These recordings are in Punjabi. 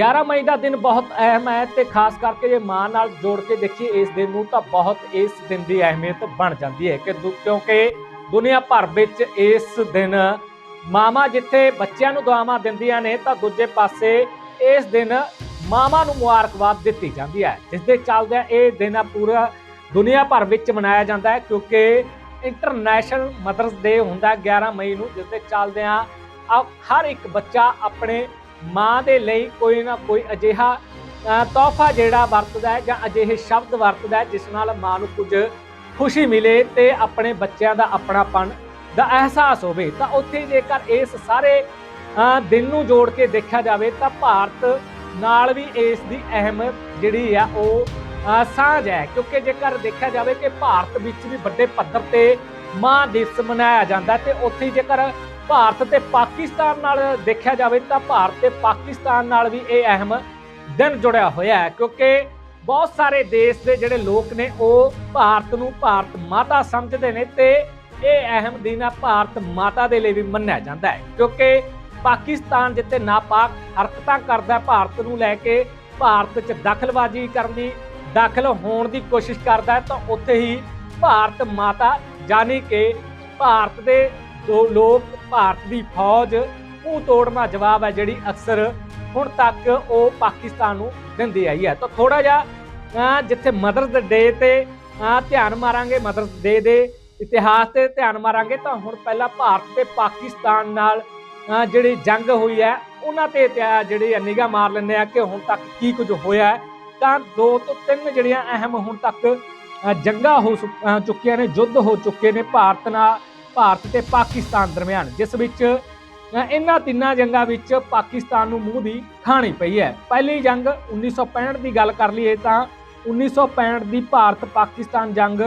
11 ਮਈ ਦਾ ਦਿਨ ਬਹੁਤ ਅਹਿਮ ਹੈ ਤੇ ਖਾਸ ਕਰਕੇ ਜੇ ਮਾਂ ਨਾਲ ਜੋੜ ਕੇ ਦੇਖੀਏ ਇਸ ਦਿਨ ਨੂੰ ਤਾਂ ਬਹੁਤ ਇਸ ਦਿਨ ਦੀ ਅਹਿਮੀਅਤ ਬਣ ਜਾਂਦੀ ਹੈ ਕਿ ਦੁ- ਕਿਉਂਕਿ ਦੁਨੀਆ ਭਰ ਵਿੱਚ ਇਸ ਦਿਨ ਮਾਵਾਂ ਜਿੱਥੇ ਬੱਚਿਆਂ ਨੂੰ ਦੁਆਵਾਂ ਦਿੰਦੀਆਂ ਨੇ ਤਾਂ ਦੂਜੇ ਪਾਸੇ ਇਸ ਦਿਨ ਮਾਵਾਂ ਨੂੰ ਮੁਬਾਰਕਬਾਦ ਦਿੱਤੀ ਜਾਂਦੀ ਹੈ। ਜਿਸ ਦੇ ਚੱਲਦੇ ਇਹ ਦਿਨ ਪੂਰਾ ਦੁਨੀਆ ਭਰ ਵਿੱਚ ਮਨਾਇਆ ਜਾਂਦਾ ਹੈ ਕਿਉਂਕਿ ਇੰਟਰਨੈਸ਼ਨਲ ਮਦਰਸ ਡੇ ਹੁੰਦਾ ਹੈ 11 ਮਈ ਨੂੰ, ਜਿਸ ਦੇ ਚੱਲਦਿਆਂ ਆ ਹਰ ਇੱਕ ਬੱਚਾ ਆਪਣੇ ਮਾਂ ਦੇ ਲਈ ਕੋਈ ਨਾ ਕੋਈ ਅਜਿਹਾ ਤੋਹਫਾ ਜਿਹੜਾ ਵਰਤਦਾ ਹੈ ਜਾਂ ਅਜਿਹੇ ਸ਼ਬਦ ਵਰਤਦਾ ਹੈ ਜਿਸ ਨਾਲ ਮਾਂ ਨੂੰ ਕੁਝ ਖੁਸ਼ੀ ਮਿਲੇ ਤੇ ਆਪਣੇ ਬੱਚਿਆਂ ਦਾ ਆਪਣਾਪਣ ਦਾ ਅਹਿਸਾਸ ਹੋਵੇ। ਤਾਂ ਉੱਥੇ ਜੇਕਰ ਇਸ ਸਾਰੇ ਦਿਨ ਨੂੰ ਜੋੜ ਕੇ ਦੇਖਿਆ ਜਾਵੇ ਤਾਂ ਭਾਰਤ ਨਾਲ ਵੀ ਇਸ ਦੀ ਅਹਿਮ ਜਿਹੜੀ ਆ ਉਹ ਸਾਂਝ ਹੈ। ਕਿਉਂਕਿ ਜੇਕਰ ਦੇਖਿਆ ਜਾਵੇ ਕਿ ਭਾਰਤ ਵਿੱਚ ਵੀ ਵੱਡੇ ਪੱਧਰ ਤੇ ਮਾਂ ਦਿਵਸ ਮਨਾਇਆ ਜਾਂਦਾ ਤੇ ਉੱਥੇ ਜੇਕਰ ਭਾਰਤ ਤੇ ਪਾਕਿਸਤਾਨ ਨਾਲ ਦੇਖਿਆ ਜਾਵੇ ਤਾਂ ਭਾਰਤ ਤੇ ਪਾਕਿਸਤਾਨ ਨਾਲ ਵੀ ਇਹ ਅਹਿਮ ਦਿਨ ਜੁੜਿਆ ਹੋਇਆ ਹੈ, ਕਿਉਂਕਿ ਬਹੁਤ ਸਾਰੇ ਦੇਸ਼ ਦੇ ਜਿਹੜੇ ਲੋਕ ਨੇ ਉਹ ਭਾਰਤ ਨੂੰ ਭਾਰਤ ਮਾਤਾ ਸਮਝਦੇ ਨੇ ਤੇ ਇਹ ਅਹਿਮ ਦਿਨ ਆ ਭਾਰਤ ਮਾਤਾ ਦੇ ਲਈ ਵੀ ਮੰਨਿਆ ਜਾਂਦਾ ਹੈ, ਕਿਉਂਕਿ ਪਾਕਿਸਤਾਨ ਜਿੱਥੇ ਨਾਪਾਕ ਹਰਕਤਾਂ ਕਰਦਾ ਭਾਰਤ ਨੂੰ ਲੈ ਕੇ ਭਾਰਤ 'ਚ ਦਖਲਬਾਜ਼ੀ ਕਰਨ ਦੀ, ਦਾਖਲ ਹੋਣ ਦੀ ਕੋਸ਼ਿਸ਼ ਕਰਦਾ ਤਾਂ ਉੱਥੇ ਹੀ ਭਾਰਤ ਮਾਤਾ, ਜਾਣੀ ਕਿ ਭਾਰਤ ਦੇ ਦੋ ਲੋਕ ਭਾਰਤ ਦੀ ਫੌਜ ਉਹ ਤੋੜਨਾ ਜਵਾਬ ਹੈ ਜਿਹੜੀ ਅਕਸਰ ਹੁਣ ਤੱਕ ਉਹ ਪਾਕਿਸਤਾਨ ਨੂੰ ਦਿੰਦੀ ਆਈ ਹੈ। ਤਾਂ ਥੋੜਾ ਜਿਹਾ ਜਿੱਥੇ ਮਦਰਸ ਡੇ ਤੇ ਧਿਆਨ ਮਾਰਾਂਗੇ, ਮਦਰਸ ਡੇ ਦੇ ਇਤਿਹਾਸ ਤੇ ਧਿਆਨ ਮਾਰਾਂਗੇ, ਤਾਂ ਹੁਣ ਪਹਿਲਾਂ ਭਾਰਤ ਤੇ ਪਾਕਿਸਤਾਨ ਨਾਲ ਜਿਹੜੀ ਜੰਗ ਹੋਈ ਹੈ, ਉਹਨਾਂ ਤੇ ਧਿਆ- ਜਿਹੜੀ ਨਿਗਾਹ ਮਾਰ ਲੈਂਦੇ ਆ ਕਿ ਹੁਣ ਤੱਕ ਕੀ ਕੁਝ ਹੋਇਆ ਹੈ। ਤਾਂ ਦੋ ਤੋਂ ਤਿੰਨ ਜਿਹੜੀਆਂ ਅਹਿਮ ਹੁਣ ਤੱਕ ਜੰਗਾਂ ਹੋ ਚੁੱਕੀਆਂ ਨੇ, ਯੁੱਧ ਹੋ ਚੁੱਕੇ ਨੇ, ਭਾਰਤ ਨਾਲ ਭਾਰਤ ਤੇ ਪਾਕਿਸਤਾਨ ਦਰਮਿਆਨ, ਜਿਸ ਵਿੱਚ ਇਹਨਾਂ ਤਿੰਨਾਂ ਜੰਗਾਂ ਵਿੱਚ ਪਾਕਿਸਤਾਨ ਨੂੰ ਮੂੰਹ ਦੀ ਖਾਣੀ ਪਈ ਹੈ। ਪਹਿਲੀ ਜੰਗ 1965 ਦੀ ਗੱਲ ਕਰ ਲਈਏ ਤਾਂ 1965 ਦੀ ਭਾਰਤ ਪਾਕਿਸਤਾਨ ਜੰਗ,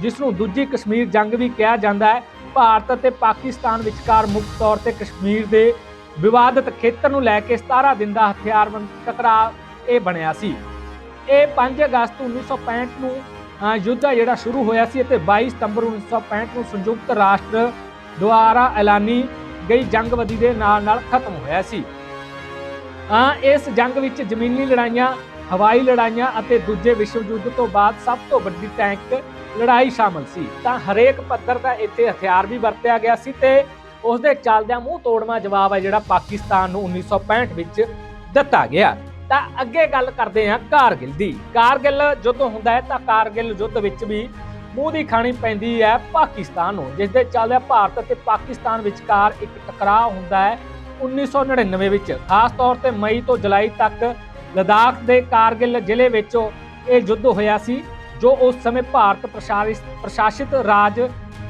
ਜਿਸ ਨੂੰ ਦੂਜੀ ਕਸ਼ਮੀਰ ਜੰਗ ਵੀ ਕਿਹਾ ਜਾਂਦਾ ਹੈ, ਭਾਰਤ ਅਤੇ ਪਾਕਿਸਤਾਨ ਵਿਚਕਾਰ ਮੁੱਖ ਤੌਰ ਤੇ ਕਸ਼ਮੀਰ ਦੇ ਵਿਵਾਦਤ ਖੇਤਰ ਨੂੰ ਲੈ ਕੇ 17 ਦਿਨ ਦਾ ਹਥਿਆਰਬੰਦ ਟਕਰਾਅ ਇਹ ਬਣਿਆ ਸੀ। ਇਹ 5 ਅਗਸਤ 1965 ਨੂੰ ਯੁੱਧ ਹੈ ਜਿਹੜਾ ਸ਼ੁਰੂ ਹੋਇਆ ਸੀ ਅਤੇ 22 ਸਤੰਬਰ 1965 ਨੂੰ ਸੰਯੁਕਤ ਰਾਸ਼ਟਰ ਦੁਆਰਾ ਐਲਾਨੀ ਗਈ ਜੰਗਬੰਦੀ ਦੇ ਨਾਲ ਨਾਲ ਖਤਮ ਹੋਇਆ ਸੀ। ਆ ਇਸ ਜੰਗ ਵਿੱਚ ਜ਼ਮੀਨੀ ਲੜਾਈਆਂ, ਹਵਾਈ ਲੜਾਈਆਂ ਅਤੇ ਦੂਜੇ ਵਿਸ਼ਵ ਯੁੱਧ ਤੋਂ ਬਾਅਦ ਸਭ ਤੋਂ ਵੱਡੀ ਟੈਂਕ ਲੜਾਈ ਸ਼ਾਮਲ ਸੀ। ਤਾਂ ਹਰੇਕ ਪੱਧਰ ਦਾ ਇੱਥੇ ਹਥਿਆਰ ਵੀ ਵਰਤਿਆ ਗਿਆ ਸੀ ਤੇ ਉਸ ਦੇ ਚੱਲਦਿਆਂ ਮੂੰਹ ਤੋੜਵਾ ਜਵਾਬ ਹੈ ਜਿਹੜਾ ਪਾਕਿਸਤਾਨ ਨੂੰ 1965 ਵਿੱਚ ਦਿੱਤਾ ਗਿਆ। ਤਾਂ ਅੱਗੇ ਗੱਲ ਕਰਦੇ ਹਾਂ ਕਾਰਗਿਲ ਦੀ। ਕਾਰਗਿਲ ਯੁੱਧ ਹੁੰਦਾ ਹੈ ਤਾਂ ਕਾਰਗਿਲ ਯੁੱਧ ਵਿੱਚ ਵੀ ਮੂੰਹ ਦੀ ਖਾਣੀ ਪੈਂਦੀ ਹੈ ਪਾਕਿਸਤਾਨ ਨੂੰ, ਜਿਸ ਦੇ ਚੱਲਦਿਆਂ ਭਾਰਤ ਅਤੇ ਪਾਕਿਸਤਾਨ ਵਿਚਕਾਰ ਇੱਕ ਟਕਰਾਅ ਹੁੰਦਾ ਹੈ 1999 ਵਿੱਚ। ਖਾਸ ਤੌਰ ਤੇ ਮਈ ਤੋਂ ਜੁਲਾਈ ਤੱਕ ਲਦਾਖ ਦੇ ਕਾਰਗਿਲ ਜ਼ਿਲ੍ਹੇ ਵਿੱਚ ਇਹ ਯੁੱਧ ਹੋਇਆ ਸੀ, ਜੋ ਉਸ ਸਮੇਂ ਭਾਰਤ ਪ੍ਰਸ਼ਾਸਿਤ ਪ੍ਰਸ਼ਾਸਿਤ ਰਾਜ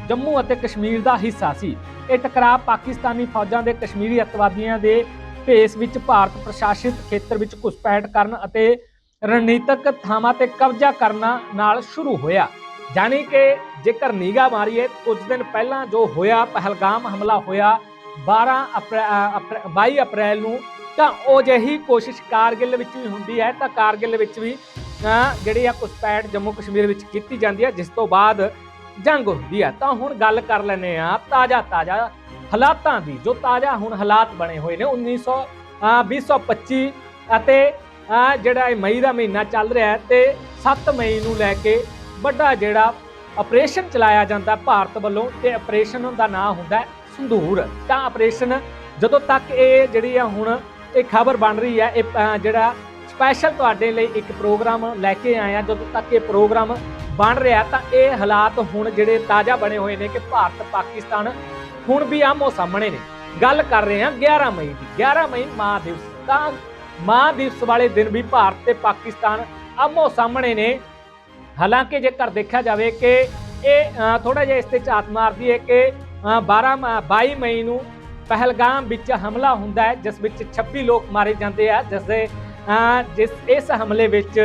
ਜੰਮੂ ਅਤੇ ਕਸ਼ਮੀਰ ਦਾ ਹਿੱਸਾ ਸੀ। ਇਹ ਟਕਰਾਅ ਪਾਕਿਸਤਾਨੀ ਫੌਜਾਂ ਦੇ ਕਸ਼ਮੀਰੀ ਅੱਤਵਾਦੀਆਂ ਦੇ ਭੇਸ ਵਿੱਚ ਭਾਰਤ ਪ੍ਰਸ਼ਾਸਿਤ ਖੇਤਰ ਵਿੱਚ ਘੁਸਪੈਠ ਕਰਨ ਅਤੇ ਰਣਨੀਤਕ ਥਾਵਾਂ ਤੇ ਕਬਜ਼ਾ ਕਰਨਾ ਨਾਲ ਸ਼ੁਰੂ ਹੋਇਆ। ਜਾਣੀ ਕਿ ਜੇਕਰ ਨਿਗਾਹ ਮਾਰੀਏ, ਕੁਝ ਦਿਨ ਪਹਿਲਾਂ ਜੋ ਹੋਇਆ, ਪਹਿਲਗਾਮ ਹਮਲਾ ਹੋਇਆ 12 ਅਪ੍ਰੈ- ਅਪ੍ਰੈ- 22 ਅਪ੍ਰੈਲ ਨੂੰ, ਤਾਂ ਉਹ ਜਿਹੀ ਕੋਸ਼ਿਸ਼ ਕਾਰਗਿਲ ਵਿੱਚ ਵੀ ਹੁੰਦੀ ਹੈ, ਤਾਂ ਕਾਰਗਿਲ ਵਿੱਚ ਵੀ ਜਿਹੜੀ ਆ ਘੁਸਪੈਠ ਜੰਮੂ ਕਸ਼ਮੀਰ ਵਿੱਚ ਕੀਤੀ ਜਾਂਦੀ ਹੈ, ਜਿਸ ਤੋਂ ਬਾਅਦ ਜੰਗ ਹੁੰਦੀ ਹੈ। ਤਾਂ ਹੁਣ ਗੱਲ ਕਰ ਲੈਨੇ ਆ ਤਾਜ਼ਾ ਤਾਜ਼ਾ ਹਾਲਾਤਾਂ ਦੀ ਜੋ ਤਾਜ਼ਾ ਹੁਣ ਹਾਲਾਤ ਬਣੇ ਹੋਏ ਨੇ 1900 ਅ, 2025 ਅਤੇ ਜਿਹੜਾ ਇਹ ਮਈ ਦਾ ਮਹੀਨਾ ਚੱਲ ਰਿਹਾ ਹੈ ਤੇ 7 ਮਈ ਨੂੰ ਲੈ ਕੇ ਵੱਡਾ ਜਿਹੜਾ ਆਪਰੇਸ਼ਨ ਚਲਾਇਆ ਜਾਂਦਾ ਭਾਰਤ ਵੱਲੋਂ ਤੇ ਆਪਰੇਸ਼ਨ ਦਾ ਨਾਮ ਹੁੰਦਾ ਸੰਧੂਰ। ਤਾਂ ਆਪਰੇਸ਼ਨ ਜਦੋਂ ਤੱਕ ਇਹ ਜਿਹੜੀ ਆ ਹੁਣ ਇਹ ਖਬਰ ਬਣ ਰਹੀ ਹੈ ਇਹ ਜਿਹੜਾ ਸਪੈਸ਼ਲ ਤੁਹਾਡੇ ਲਈ ਇੱਕ ਪ੍ਰੋਗਰਾਮ ਲੈ ਕੇ ਆਇਆ ਜਦੋਂ ਤੱਕ ਇਹ ਪ੍ਰੋਗਰਾਮ ਬਣ ਰਿਹਾ ਤਾਂ ਇਹ ਹਾਲਾਤ ਹੁਣ ਜਿਹੜੇ ਤਾਜ਼ਾ ਬਣੇ ਹੋਏ ਨੇ ਕਿ ਭਾਰਤ ਪਾਕਿਸਤਾਨ ਹੁਣ ਵੀ ਆਮੋ ਸਾਹਮਣੇ ਨੇ। ਗੱਲ ਕਰ ਰਹੇ ਹਾਂ 11 ਮਈ ਦੀ। 11 ਮਈ ਮਾਂ ਦਿਵਸ। ਤਾਂ ਮਾਂ ਦਿਵਸ ਵਾਲੇ ਦਿਨ ਵੀ ਭਾਰਤ ਤੇ ਪਾਕਿਸਤਾਨ ਆਮੋ ਸਾਹਮਣੇ ਨੇ। ਹਾਲਾਂਕਿ ਜੇਕਰ ਦੇਖਿਆ ਜਾਵੇ ਕਿ ਇਹ ਥੋੜਾ ਜਿਹਾ ਇਸ ਤੇ ਝਾਤ ਮਾਰਦੀ ਹੈ ਕਿ ਅ, 12 22 ਮਈ ਨੂੰ ਪਹਿਲਗਾਮ ਵਿੱਚ ਹਮਲਾ ਹੁੰਦਾ ਹੈ ਜਿਸ ਵਿੱਚ 26 ਲੋਕ ਮਾਰੇ ਜਾਂਦੇ ਆ ਜਿਸ ਦੇ ਜਿਸ ਇਸ ਹਮਲੇ ਵਿੱਚ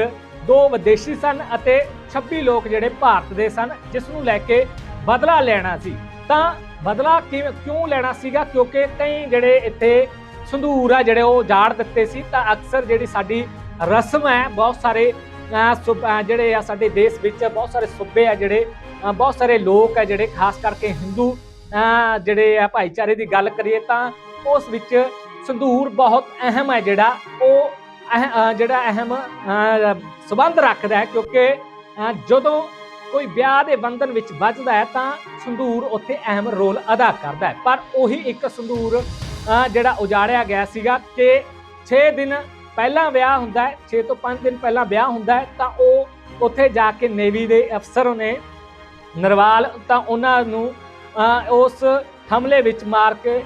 ਦੋ ਵਿਦੇਸ਼ੀ ਸਨ ਅਤੇ 26 ਲੋਕ ਜਿਹੜੇ ਭਾਰਤ ਦੇ ਸਨ ਜਿਸ ਨੂੰ ਲੈ ਕੇ ਬਦਲਾ ਲੈਣਾ ਸੀ। ਤਾਂ ਬਦਲਾ ਕਿਵੇਂ ਕਿਉਂ ਲੈਣਾ ਸੀਗਾ? ਕਿਉਂਕਿ ਕਈ ਜਿਹੜੇ ਇੱਥੇ ਸੰਧੂਰ ਆ ਜਿਹੜੇ ਉਹ ਜਾੜ ਦਿੱਤੇ ਸੀ ਤਾਂ ਅਕਸਰ ਜਿਹੜੀ ਸਾਡੀ ਰਸਮ ਹੈ ਬਹੁਤ ਸਾਰੇ ਅਹ, ਜਿਹੜੇ ਆ ਸਾਡੇ ਦੇਸ਼ ਵਿੱਚ ਬਹੁਤ ਸਾਰੇ ਸੂਬੇ ਆ ਜਿਹੜੇ ਬਹੁਤ ਸਾਰੇ ਲੋਕ ਆ ਜਿਹੜੇ ਖਾਸ ਕਰਕੇ ਹਿੰਦੂ ਜਿਹੜੇ ਆ ਭਾਈਚਾਰੇ ਦੀ ਗੱਲ ਕਰੀਏ ਤਾਂ ਉਸ ਵਿੱਚ ਸੰਧੂਰ ਬਹੁਤ ਅਹਿਮ ਹੈ ਜਿਹੜਾ ਉਹ ਅਹ- ਜਿਹੜਾ ਅਹਿਮ ਅਹ, ਸਬੰਧ ਰੱਖਦਾ ਹੈ। ਕਿਉਂਕਿ ਜਦੋਂ ਕੋਈ ਵਿਆਹ ਦੇ ਬੰਧਨ ਵਿੱਚ ਵੱਜਦਾ ਹੈ ਤਾਂ ਸੰਧੂਰ ਉੱਥੇ ਅਹਿਮ ਰੋਲ ਅਦਾ ਕਰਦਾ ਹੈ। ਪਰ ਉਹੀ ਇੱਕ ਸੰਧੂਰ ਜਿਹੜਾ ਉਜਾੜਿਆ ਗਿਆ ਸੀਗਾ ਕਿ 6 ਦਿਨ ਪਹਿਲਾਂ ਵਿਆਹ ਹੁੰਦਾ ਹੈ 6 ਤੋਂ 5 ਦਿਨ ਪਹਿਲਾਂ ਵਿਆਹ ਹੁੰਦਾ ਹੈ ਤਾਂ ਉਹ ਉੱਥੇ ਜਾ ਕੇ ਨੇਵੀ ਦੇ ਅਫਸਰ ਨੇ ਨਰਵਾਲ ਤਾਂ ਉਹਨਾਂ ਨੂੰ ਉਸ ਹਮਲੇ ਵਿੱਚ ਮਾਰ ਕੇ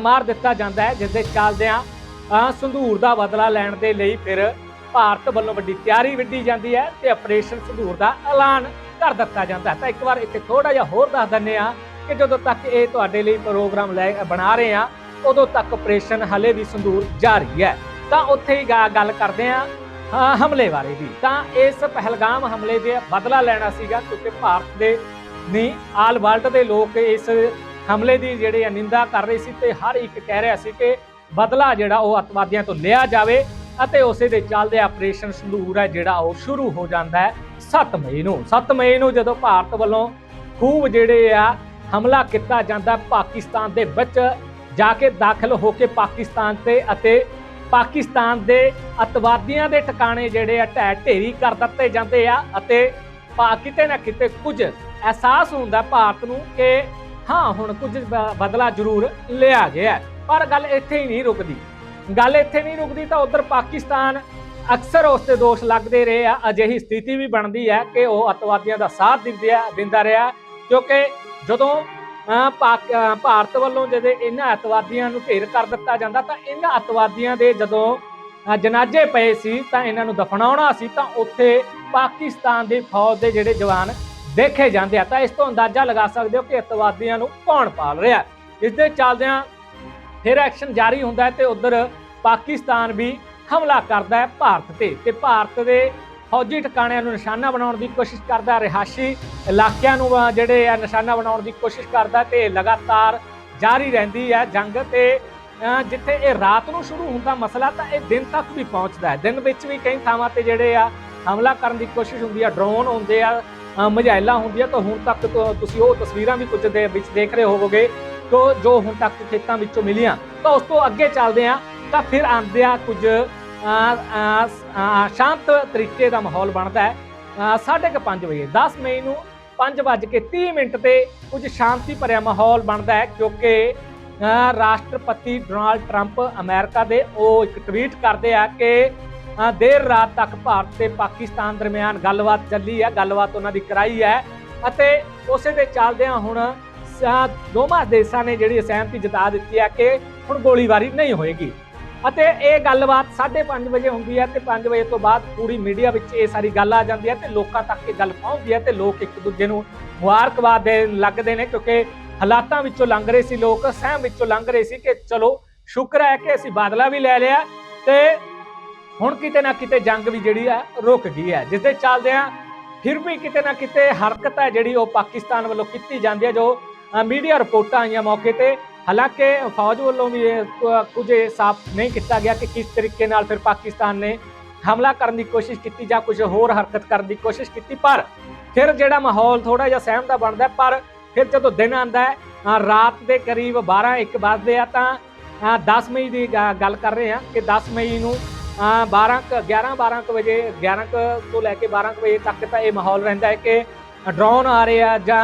ਮਾਰ ਦਿੱਤਾ ਜਾਂਦਾ ਹੈ ਜਿਸ ਦੇ ਚੱਲਦਿਆਂ ਅਹ, ਸੰਧੂਰ ਦਾ ਬਦਲਾ ਲੈਣ ਦੇ ਲਈ ਫਿਰ ਭਾਰਤ ਵੱਲੋਂ ਵੱਡੀ ਤਿਆਰੀ ਵਿੱਢੀ ਜਾਂਦੀ ਹੈ ਤੇ ਆਪਰੇਸ਼ਨ ਸੰਧੂਰ ਦਾ ਐਲਾਨ ਕਰ ਦਿੱਤਾ ਜਾਂਦਾ ਤਾਂ ਇੱਕ ਵਾਰ ਇੱਥੇ ਥੋੜਾ ਜਿਹਾ ਹੋਰ ਦੱਸ ਦਿੰਨੇ ਆ ਕਿ ਜਦੋਂ ਤੱਕ ਇਹ ਤੁਹਾਡੇ ਲਈ ਪ੍ਰੋਗਰਾਮ ਲੈ ਬਣਾ ਰਹੇ ਆ ਉਦੋਂ ਤੱਕ ਆਪਰੇਸ਼ਨ ਹਲੇ ਵੀ ਸੰਧੂਰ ਜਾਰੀ ਹੈ। ਤਾਂ ਉੱਥੇ ਹੀ ਗਾ- ਗੱਲ ਕਰਦੇ ਆ ਹਾਂ, ਹਮਲੇ ਬਾਰੇ ਵੀ। ਤਾਂ ਇਸ ਪਹਿਲਗਾਮ ਹਮਲੇ ਦੇ ਬਦਲਾ ਲੈਣਾ ਸੀਗਾ ਕਿਉਂਕਿ ਭਾਰਤ ਦੇ ਨਹੀਂ ਆਲ ਵਰਲਡ ਦੇ ਲੋਕ ਇਸ ਹਮਲੇ ਦੀ ਜਿਹੜੇ ਆ ਨਿੰਦਾ ਕਰ ਰਹੇ ਸੀ ਤੇ ਹਰ ਇੱਕ ਕਹਿ ਰਿਹਾ ਸੀ ਕਿ ਬਦਲਾ ਜਿਹੜਾ ਉਹ ਅਤਵਾਦੀਆਂ ਤੋਂ ਲਿਆ ਜਾਵੇ। ਅਤੇ ਉਸੇ ਦੇ ਚੱਲਦੇ ਆਪਰੇਸ਼ਨ ਸੰਧੂਰ ਹੈ ਜਿਹੜਾ ਉਹ ਸ਼ੁਰੂ ਹੋ ਜਾਂਦਾ ਹੈ 7 ਮਈ ਨੂੰ। 7 ਮਈ ਨੂੰ ਜਦੋਂ ਭਾਰਤ ਵੱਲੋਂ ਖੂਬ ਜਿਹੜੇ ਆ ਹਮਲਾ ਕੀਤਾ ਜਾਂਦਾ ਪਾਕਿਸਤਾਨ ਦੇ ਵਿੱਚ, ਜਾ ਕੇ ਦਾਖਲ ਹੋ ਕੇ ਪਾਕਿਸਤਾਨ ਤੇ ਅਤੇ ਪਾਕਿਸਤਾਨ ਦੇ ਅਤਵਾਦੀਆਂ ਦੇ ਟਿਕਾਣੇ ਜਿਹੜੇ ਆ ਢਹਿ ਢੇਰੀ ਕਰ ਦਿੱਤੇ ਜਾਂਦੇ ਆ ਅਤੇ ਪਾ ਕਿਤੇ ਨਾ ਕਿਤੇ ਕੁਝ ਅਹਿਸਾਸ ਹੁੰਦਾ ਭਾਰਤ ਨੂੰ ਕਿ ਹਾਂ, ਹੁਣ ਕੁਝ ਬਦਲਾ ਜ਼ਰੂਰ ਲਿਆ ਗਿਆ ਪਰ ਗੱਲ ਇੱਥੇ ਹੀ ਨਹੀਂ ਰੁਕਦੀ। ਗੱਲ ਇੱਥੇ ਨਹੀਂ ਰੁਕਦੀ ਤਾਂ ਉਧਰ ਪਾਕਿਸਤਾਨ ਅਕਸਰ ਉਸ ਤੇ ਦੋਸ਼ ਲੱਗਦੇ ਰਹੇ ਆ। ਅਜਿਹੀ ਸਥਿਤੀ ਵੀ ਬਣਦੀ ਹੈ ਕਿ ਉਹ ਅਤਵਾਦੀਆਂ ਦਾ ਸਾਥ ਦਿੰਦੇ ਦਿੰਦਾ ਰਿਹਾ ਕਿਉਂਕਿ ਜਦੋਂ ਅਹ, ਭਾਰਤ ਵੱਲੋਂ ਜਦੋਂ ਇਹਨਾਂ ਅਤਵਾਦੀਆਂ ਨੂੰ ਢੇਰ ਕਰ ਦਿੱਤਾ ਜਾਂਦਾ ਤਾਂ ਇਹਨਾਂ ਅਤਵਾਦੀਆਂ ਦੇ ਜਦੋਂ ਜਨਾਜ਼ੇ ਪਏ ਸੀ ਤਾਂ ਇਹਨਾਂ ਨੂੰ ਦਫਨਾਉਣਾ ਸੀ ਤਾਂ ਉੱਥੇ ਪਾਕਿਸਤਾਨ ਦੀ ਫੌਜ ਦੇ ਜਿਹੜੇ ਜਵਾਨ ਦੇਖੇ ਜਾਂਦੇ ਆ। ਤਾਂ ਇਸ ਤੋਂ ਅੰਦਾਜ਼ਾ ਲਗਾ ਸਕਦੇ ਹੋ ਕਿ ਅਤਵਾਦੀਆਂ ਨੂੰ ਕੌਣ ਪਾਲ ਰਿਹਾ। ਇਸ ਦੇ ਚੱਲਦਿਆਂ ਫਿਰ ਐਕਸ਼ਨ ਜਾਰੀ ਹੁੰਦਾ ਹੈ ਤੇ ਉਧਰ ਪਾਕਿਸਤਾਨ ਵੀ ਹਮਲਾ ਕਰਦਾ ਹੈ ਭਾਰਤ ਤੇ ਤੇ ਭਾਰਤ ਦੇ ਫੌਜੀ ਟਿਕਾਣਿਆਂ ਨੂੰ ਨਿਸ਼ਾਨਾ ਬਣਾਉਣ ਦੀ ਕੋਸ਼ਿਸ਼ ਕਰਦਾ ਹੈ, ਰਿਹਾਇਸ਼ੀ ਇਲਾਕਿਆਂ ਨੂੰ ਜਿਹੜੇ ਆ ਨਿਸ਼ਾਨਾ ਬਣਾਉਣ ਦੀ ਕੋਸ਼ਿਸ਼ ਕਰਦਾ ਤੇ ਲਗਾਤਾਰ ਜਾਰੀ ਰਹਿੰਦੀ ਹੈ ਜੰਗ ਤੇ ਜਿੱਥੇ ਇਹ ਰਾਤ ਨੂੰ ਸ਼ੁਰੂ ਹੁੰਦਾ ਮਸਲਾ ਤਾਂ ਇਹ ਦਿਨ ਤੱਕ ਵੀ ਪਹੁੰਚਦਾ ਹੈ। ਦਿਨ ਵਿੱਚ ਵੀ ਕਈ ਥਾਵਾਂ ਤੇ ਜਿਹੜੇ ਆ ਹਮਲਾ ਕਰਨ ਦੀ ਕੋਸ਼ਿਸ਼ ਹੁੰਦੀ ਆ ਡਰੋਨ ਹੁੰਦੇ ਆ ਅਹ, ਮਝੈਲਾਂ ਹੁੰਦੀਆਂ ਤਾਂ ਹੁਣ ਤੱਕ ਤੁਸੀਂ ਉਹ ਤਸਵੀਰਾਂ ਵੀ ਕੁਝ ਦੇ ਵਿੱਚ ਦੇਖ ਰਹੇ ਹੋਵੋਗੇ ਤੋ ਜੋ ਹੁਣ ਤੱਕ ਖੇਤਾਂ ਵਿੱਚੋਂ ਮਿਲੀਆਂ। ਤਾਂ ਉਸ ਤੋਂ ਅੱਗੇ ਚੱਲਦੇ ਆ ਤਾਂ ਫਿਰ ਆਉਂਦੇ ਕੁਝ ਸ਼ਾਂਤ ਤਰੀਕੇ ਦਾ ਮਾਹੌਲ ਬਣਦਾ ਹੈ। ਅਹ, ਸਾਢੇ ਕੁ ਪੰਜ ਵਜੇ 10 ਮਈ ਨੂੰ 5:30 ਮਿੰਟ ਤੇ ਕੁਝ ਸ਼ਾਂਤੀ ਭਰਿਆ ਮਾਹੌਲ ਬਣਦਾ ਹੈ ਕਿਉਂਕਿ ਰਾਸ਼ਟਰਪਤੀ ਡੋਨਾਲਡ ਟਰੰਪ ਅਮਰੀਕਾ ਦੇ ਉਹ ਇੱਕ ਟਵੀਟ ਕਰਦੇ ਆ ਕਿ ਦੇਰ ਰਾਤ ਤੱਕ ਭਾਰਤ ਤੇ ਪਾਕਿਸਤਾਨ ਦਰਮਿਆਨ ਗੱਲਬਾਤ ਚੱਲੀ ਹੈ ਗੱਲਬਾਤ ਉਹਨਾਂ ਦੀ ਕਰਾਈ ਹੈ ਅਤੇ ਉਸੇ ਦੇ ਚੱਲਦਿਆਂ ਹੁਣ ਦੋਵਾਂ ਦੇਸ਼ਾਂ ਨੇ ਜਿਹੜੀ ਅਸਹਿਮਤੀ ਜਤਾ ਦਿੱਤੀ ਹੈ ਕਿ ਹੁਣ ਗੋਲੀਬਾਰੀ ਨਹੀਂ ਹੋਏਗੀ। ਅਤੇ ਇਹ ਗੱਲਬਾਤ 5:30 ਵਜੇ ਹੁੰਦੀ ਹੈ ਤੇ 5 ਵਜੇ ਤੋਂ ਬਾਅਦ ਪੂਰੀ ਮੀਡੀਆ ਵਿੱਚ ਇਹ ਸਾਰੀ ਗੱਲ ਆ ਜਾਂਦੀ ਹੈ ਤੇ ਲੋਕਾਂ ਤੱਕ ਇਹ ਗੱਲ ਪਹੁੰਚਦੀ ਹੈ ਤੇ ਲੋਕ ਇੱਕ ਦੂਜੇ ਨੂੰ ਮੁਬਾਰਕਬਾਦ ਦੇ ਲੱਗਦੇ ਨੇ ਕਿਉਂਕਿ ਹਾਲਾਤਾਂ ਵਿੱਚੋਂ ਲੰਘ ਰਹੇ ਸੀ ਲੋਕ, ਸਹਿਮ ਵਿੱਚੋਂ ਲੰਘ ਰਹੇ ਸੀ ਕਿ ਚਲੋ ਸ਼ੁਕਰ ਹੈ ਕਿ ਅਸੀਂ ਬਾਦਲਾ ਵੀ ਲੈ ਲਿਆ ਤੇ ਹੁਣ ਕਿਤੇ ਨਾ ਕਿਤੇ ਜੰਗ ਵੀ ਜਿਹੜੀ ਹੈ ਰੁਕ ਗਈ ਹੈ ਜਿਸ ਦੇ ਚੱਲਦੇ ਆ ਫਿਰ ਵੀ ਕਿਤੇ ਨਾ ਕਿਤੇ ਹਰਕਤ ਹੈ ਜਿਹੜੀ ਉਹ ਪਾਕਿਸਤਾਨ ਵੱਲੋਂ ਕੀਤੀ ਜਾਂਦੀ ਹੈ, ਜੋ ਮੀਡੀਆ ਰਿਪੋਰਟਾਂ ਆਈਆਂ ਮੌਕੇ ਤੇ ਹਾਲਾਂਕਿ ਫੌਜ ਵੱਲੋਂ ਵੀ ਇਹ ਕੁਝ ਸਾਫ਼ ਨਹੀਂ ਕੀਤਾ ਗਿਆ ਕਿ ਕਿਸ ਤਰੀਕੇ ਨਾਲ ਫਿਰ ਪਾਕਿਸਤਾਨ ਨੇ ਹਮਲਾ ਕਰਨ ਦੀ ਕੋਸ਼ਿਸ਼ ਕੀਤੀ ਜਾਂ ਕੁਝ ਹੋਰ ਹਰਕਤ ਕਰਨ ਦੀ ਕੋਸ਼ਿਸ਼ ਕੀਤੀ ਪਰ ਫਿਰ ਜਿਹੜਾ ਮਾਹੌਲ ਥੋੜਾ ਜਿਹਾ ਸਹਿਮ ਦਾ ਬਣਦਾ ਪਰ ਫਿਰ ਜਦੋਂ ਦਿਨ ਆਂਦਾ ਹੈ ਰਾਤ ਦੇ ਕਰੀਬ 12 1 ਵਜਦੇ ਆ ਤਾਂ ਅ, 10 ਮਈ ਦੀ ਗ- ਗੱਲ ਕਰ ਰਹੇ ਹਾਂ ਕਿ 10 ਮਈ ਨੂੰ ਅ, 12 ਕੁ- 11 12 ਕੁ ਵਜੇ 11 ਕੁ ਤੋਂ ਲੈ ਕੇ 12 ਕੁ ਵਜੇ ਤੱਕ ਤਾਂ ਇਹ ਮਾਹੌਲ ਰਹਿੰਦਾ ਹੈ ਕਿ ਡਰੋਨ ਆ ਰਹੇ ਆ ਜਾਂ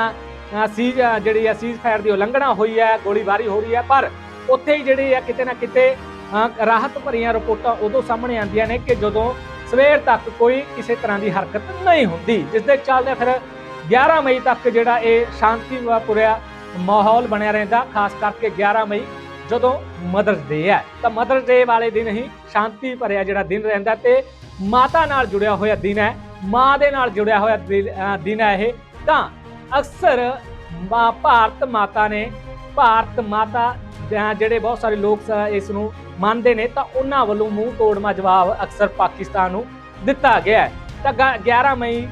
ਸੀਜ਼ ਜਿਹੜੀ ਹੈ ਸੀਜ਼ ਫਾਇਰ ਦੀ ਉਲੰਘਣਾ ਹੋਈ ਹੈ ਗੋਲੀਬਾਰੀ ਹੋ ਰਹੀ ਹੈ ਪਰ ਉੱਥੇ ਹੀ ਜਿਹੜੀ ਹੈ ਕਿਤੇ ਨਾ ਕਿਤੇ ਰਾਹਤ ਭਰੀਆਂ ਰਿਪੋਰਟਾਂ ਉਦੋਂ ਸਾਹਮਣੇ ਆਉਂਦੀਆਂ ਨੇ ਕਿ ਜਦੋਂ ਸਵੇਰ ਤੱਕ ਕੋਈ ਕਿਸੇ ਤਰ੍ਹਾਂ ਦੀ ਹਰਕਤ ਨਹੀਂ ਹੁੰਦੀ, ਜਿਸ ਦੇ ਚੱਲਦੇ ਫਿਰ 11 ਮਈ ਤੱਕ ਜਿਹੜਾ ਇਹ ਸ਼ਾਂਤੀਪੂਰਿਆ ਮਾਹੌਲ ਬਣਿਆ ਰਹਿੰਦਾ, ਖਾਸ ਕਰਕੇ 11 ਮਈ ਜਦੋਂ ਮਦਰਸ ਡੇ ਹੈ ਤਾਂ ਮਦਰਸ ਡੇ ਵਾਲੇ ਦਿਨ ਹੀ ਸ਼ਾਂਤੀ ਭਰਿਆ ਜਿਹੜਾ ਦਿਨ ਰਹਿੰਦਾ ਤੇ ਮਾਤਾ ਨਾਲ ਜੁੜਿਆ ਹੋਇਆ ਦਿਨ ਹੈ। ਮਾਂ ਦੇ ਨਾਲ ਜੁੜਿਆ ਹੋਇਆ ਦਿਨ ਹੈ ਇਹ। ਤਾਂ ਅਕਸਰ ਮਾਂ ਭਾਰਤ ਮਾਤਾ ਨੇ, ਭਾਰਤ ਮਾਤਾ ਜਾਂ ਜਿਹੜੇ ਬਹੁਤ ਸਾਰੇ ਲੋਕ ਇਸ ਨੂੰ ਮੰਨਦੇ ਨੇ, ਤਾਂ ਉਹਨਾਂ ਵੱਲੋਂ ਮੂੰਹ ਤੋੜਮਾ ਜਵਾਬ ਅਕਸਰ ਪਾਕਿਸਤਾਨ ਨੂੰ ਦਿੱਤਾ ਗਿਆ ਹੈ। ਤਾਂ ਗ- 11 ਮਈ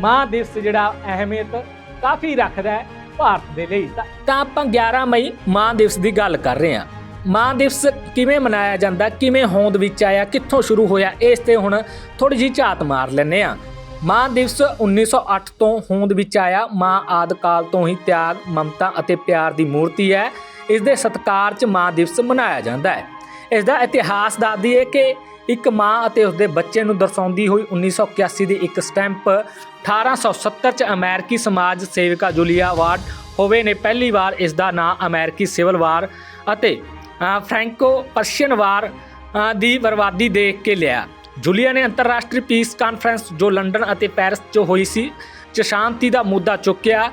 ਮਾਂ ਦਿਵਸ ਜਿਹੜਾ ਅਹਿਮੀਅਤ ਕਾਫੀ ਰੱਖਦਾ ਹੈ ਭਾਰਤ ਦੇ ਲਈ। ਤਾਂ- ਆਪਾਂ 11 ਮਈ ਮਾਂ ਦਿਵਸ ਦੀ ਗੱਲ ਕਰ ਰਹੇ ਹਾਂ। ਮਾਂ ਦਿਵਸ ਕਿਵੇਂ ਮਨਾਇਆ ਜਾਂਦਾ, ਕਿਵੇਂ ਹੋਂਦ ਵਿੱਚ ਆਇਆ, ਕਿੱਥੋਂ ਸ਼ੁਰੂ ਹੋਇਆ, ਇਸ ਤੇ ਹੁਣ ਥੋੜੀ ਜਿਹੀ ਝਾਤ ਮਾਰ ਲੈਂਦੇ ਹਾਂ। ਮਾਂ ਦਿਵਸ 1908 ਤੋਂ ਹੋਂਦ ਵਿੱਚ ਆਇਆ। ਮਾਂ ਆਦਿ ਕਾਲ ਤੋਂ ਹੀ ਤਿਆਗ ਮਮਤਾ ਅਤੇ ਪਿਆਰ ਦੀ ਮੂਰਤੀ ਹੈ। ਇਸ ਦੇ ਸਤਿਕਾਰ 'ਚ ਮਾਂ ਦਿਵਸ ਮਨਾਇਆ ਜਾਂਦਾ ਹੈ। ਇਸ ਦਾ ਇਤਿਹਾਸ ਦੱਸਦੀ ਹੈ ਕਿ ਇੱਕ ਮਾਂ ਅਤੇ ਉਸਦੇ ਬੱਚੇ ਨੂੰ ਦਰਸਾਉਂਦੀ ਹੋਈ 1981 ਦੀ ਇੱਕ ਸਟੈਂਪ 1870 ਚ ਅਮਰੀਕੀ ਸਮਾਜ ਸੇਵਿਕਾ ਜੂਲੀਆ ਵਾਰਡ ਹੋਵੇ ਨੇ ਪਹਿਲੀ ਵਾਰ ਇਸ ਦਾ ਨਾਂ ਅਮਰੀਕੀ ਸਿਵਲ ਵਾਰ ਅਤੇ ਅ, ਫ੍ਰੈਂਕੋ ਪਰਸ਼ੀਅਨ ਵਾਰ ਦੀ ਬਰਬਾਦੀ ਦੇਖ ਕੇ ਲਿਆ। ਜੂਲੀਆ ਨੇ ਅੰਤਰਰਾਸ਼ਟਰੀ ਪੀਸ ਕਾਨਫਰੰਸ ਜੋ ਲੰਡਨ ਅਤੇ ਪੈਰਿਸ 'ਚ ਹੋਈ ਸੀ, ਚ ਸ਼ਾਂਤੀ ਦਾ ਮੁੱਦਾ ਚੁੱਕਿਆ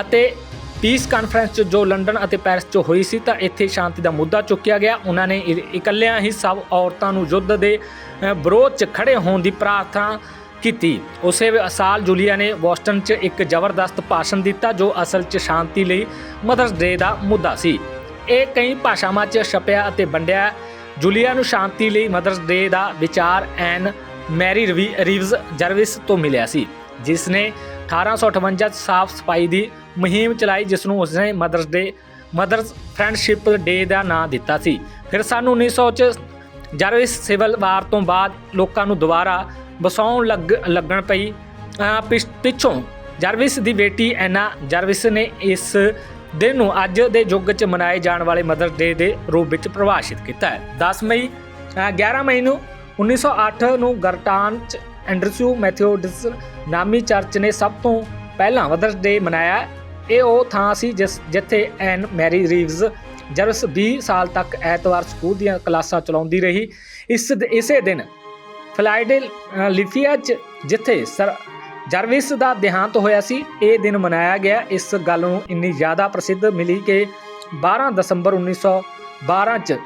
ਅਤੇ ਪੀਸ ਕਾਨਫਰੰਸ 'ਚ ਜੋ ਲੰਡਨ ਅਤੇ ਪੈਰਿਸ 'ਚ ਹੋਈ ਸੀ, ਤਾਂ ਇੱਥੇ ਸ਼ਾਂਤੀ ਦਾ ਮੁੱਦਾ ਚੁੱਕਿਆ ਗਿਆ। ਉਹਨਾਂ ਨੇ ਇਕੱਲਿਆਂ ਹੀ ਸਭ ਔਰਤਾਂ ਨੂੰ ਯੁੱਧ ਦੇ ਵਿਰੋਧ 'ਚ ਖੜੇ ਹੋਣ ਦੀ ਪ੍ਰਾਰਥਨਾ ਕੀਤੀ। ਉਸੇ ਸਾਲ ਜੂਲੀਆ ਨੇ ਬੋਸਟਨ 'ਚ ਇੱਕ ਜ਼ਬਰਦਸਤ ਭਾਸ਼ਣ ਦਿੱਤਾ, ਜੋ ਅਸਲ 'ਚ ਸ਼ਾਂਤੀ ਲਈ ਮਦਰਸ ਡੇ ਦਾ ਮੁੱਦਾ ਸੀ। ਇਹ ਕਈ ਭਾਸ਼ਾਵਾਂ 'ਚ ਛਪਿਆ ਅਤੇ ਵੰਡਿਆ ਜੂਲੀਆ ਨੂੰ ਸ਼ਾਂਤੀ ਲਈ ਮਦਰਸ ਡੇ ਦਾ ਵਿਚਾਰ ਐਨ ਮੈਰੀ ਰਵੀ ਰੀਵਜ਼ ਜਰਵਿਸ ਤੋਂ ਮਿਲਿਆ ਸੀ, ਜਿਸ ਨੇ 1858 ਚ ਸਾਫ਼ ਸਫ਼ਾਈ ਦੀ ਮੁਹਿੰਮ ਚਲਾਈ, ਜਿਸ ਨੂੰ ਉਸਨੇ mothers day mothers friendship day ਦਾ ਨਾਂ ਦਿੱਤਾ ਸੀ। ਫਿਰ ਸਨ 1900 ਚ ਜਰਵਿਸ ਸਿਵਲ ਵਾਰ ਤੋਂ ਬਾਅਦ ਲੋਕਾਂ ਨੂੰ ਦੁਬਾਰਾ ਵਸਾਉਣ ਲੱਗ ਲੱਗਣ ਪਈ ਪਿਛ- ਪਿੱਛੋਂ ਜਰਵਿਸ ਦੀ ਬੇਟੀ ਐਨਾ ਜਰਵਿਸ ਨੇ ਇਸ ਦਿਨ ਨੂੰ ਅੱਜ ਦੇ ਯੁੱਗ 'ਚ ਮਨਾਏ ਜਾਣ ਵਾਲੇ ਮਦਰਸ ਡੇ ਦੇ ਰੂਪ ਵਿੱਚ ਪਰਿਭਾਸ਼ਿਤ ਕੀਤਾ ਹੈ। 10 ਮਈ, ਅਹ 11 ਮਈ ਨੂੰ 1908 ਨੂੰ ਗਰਟਾਨ 'ਚ ਐਂਡਰਸੂ ਮੈਥੋਡਿਸ ਨਾਮੀ ਚਰਚ ਨੇ ਸਭ ਤੋਂ ਪਹਿਲਾਂ ਮਦਰਸ ਡੇ ਮਨਾਇਆ ਇਹ ਉਹ ਥਾਂ ਸੀ ਜਿਸ, ਜਿੱਥੇ ਐਨ ਮੈਰੀ ਰੀਵਜ਼ ਜਰਸ 20 ਸਾਲ ਤੱਕ ਐਤਵਾਰ ਸਕੂਲ ਦੀਆਂ ਕਲਾਸਾਂ ਚਲਾਉਂਦੀ ਰਹੀ। ਇਸ ਇਸੇ ਦਿਨ ਫਲਾਈਡੇਲ ਲਿਫੀਆ 'ਚ, ਜਿੱਥੇ ਸਰ ਜਰਵਿਸ ਦਾ ਦੇਹਾਂਤ ਹੋਇਆ ਸੀ, ਇਹ ਦਿਨ ਮਨਾਇਆ ਗਿਆ। ਇਸ ਗੱਲ ਨੂੰ ਇੰਨੀ ਜ਼ਿਆਦਾ ਪ੍ਰਸਿੱਧ ਮਿਲੀ ਕਿ 12 ਦਸੰਬਰ 1912 'ਚ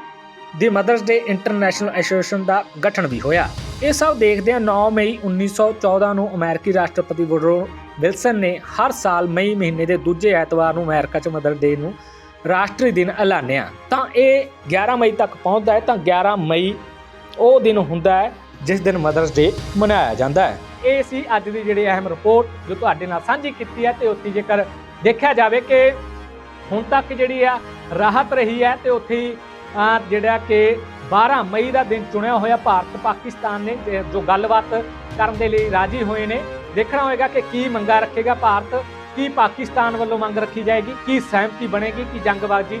ਦੀ ਮਦਰਸ ਡੇ ਇੰਟਰਨੈਸ਼ਨਲ ਐਸੋਸੀਏਸ਼ਨ ਦਾ ਗਠਨ ਵੀ ਹੋਇਆ। ਇਹ ਸਭ ਦੇਖਦੇ ਹਾਂ 9 ਮਈ 1914 ਨੂੰ ਅਮਰੀਕੀ ਰਾਸ਼ਟਰਪਤੀ ਵੁਡਰੋ ਵਿਲਸਨ ਨੇ ਹਰ ਸਾਲ ਮਈ ਮਹੀਨੇ ਦੇ ਦੂਜੇ ਐਤਵਾਰ ਨੂੰ ਅਮਰੀਕਾ 'ਚ ਮਦਰ ਡੇ ਨੂੰ ਰਾਸ਼ਟਰੀ ਦਿਨ ਐਲਾਨਿਆ। ਤਾਂ ਇਹ 11 ਮਈ ਤੱਕ ਪਹੁੰਚਦਾ ਹੈ, ਤਾਂ 11 ਮਈ ਉਹ ਦਿਨ ਹੁੰਦਾ ਹੈ ਜਿਸ ਦਿਨ ਮਦਰਸ ਡੇ ਮਨਾਇਆ ਜਾਂਦਾ ਹੈ। ਇਹ ਸੀ ਅੱਜ ਦੀ ਜਿਹੜੀ ਅਹਿਮ ਰਿਪੋਰਟ ਜੋ ਤੁਹਾਡੇ ਨਾਲ ਸਾਂਝੀ ਕੀਤੀ ਹੈ ਤੇ ਉੱਥੇ ਜੇਕਰ ਦੇਖਿਆ ਜਾਵੇ ਕਿ ਹੁਣ ਤੱਕ ਜਿਹੜੀ ਆ ਰਾਹਤ ਰਹੀ ਹੈ ਤੇ ਉੱਥੇ ਜਿਹੜਾ ਕਿ 12 ਮਈ ਦਾ ਦਿਨ ਚੁਣਿਆ ਹੋਇਆ ਭਾਰਤ ਪਾਕਿਸਤਾਨ ਨੇ ਜੋ ਗੱਲਬਾਤ ਕਰਨ ਦੇ ਲਈ ਰਾਜੀ ਹੋਏ ਨੇ, ਦੇਖਣਾ ਹੋਏਗਾ ਕਿ ਕੀ ਮੰਗਾ ਰੱਖੇਗਾ ਭਾਰਤ, ਕੀ ਪਾਕਿਸਤਾਨ ਵੱਲੋਂ ਮੰਗ ਰੱਖੀ ਜਾਏਗੀ, ਕੀ ਸਹਿਮਤੀ ਬਣੇਗੀ, ਕਿ ਜੰਗਬਾਜ਼ੀ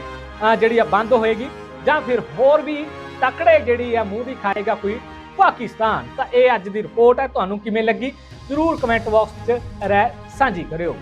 ਜਿਹੜੀ ਆ ਬੰਦ ਹੋਏਗੀ ਜਾਂ ਫਿਰ ਹੋਰ ਵੀ ਤਕੜੇ ਜਿਹੜੀ ਆ ਮੂੰਹ ਦੀ ਖਾਏਗਾ ਕੋਈ ਪਾਕਿਸਤਾਨ। ਤਾਂ ਇਹ ਅੱਜ ਦੀ ਰਿਪੋਰਟ ਹੈ, ਤੁਹਾਨੂੰ ਕਿਵੇਂ ਲੱਗੀ? ਜ਼ਰੂਰ ਕਮੈਂਟ ਬਾਕਸ 'ਚ ਰਹਿ ਸਾਂਝੀ ਕਰਿਓ।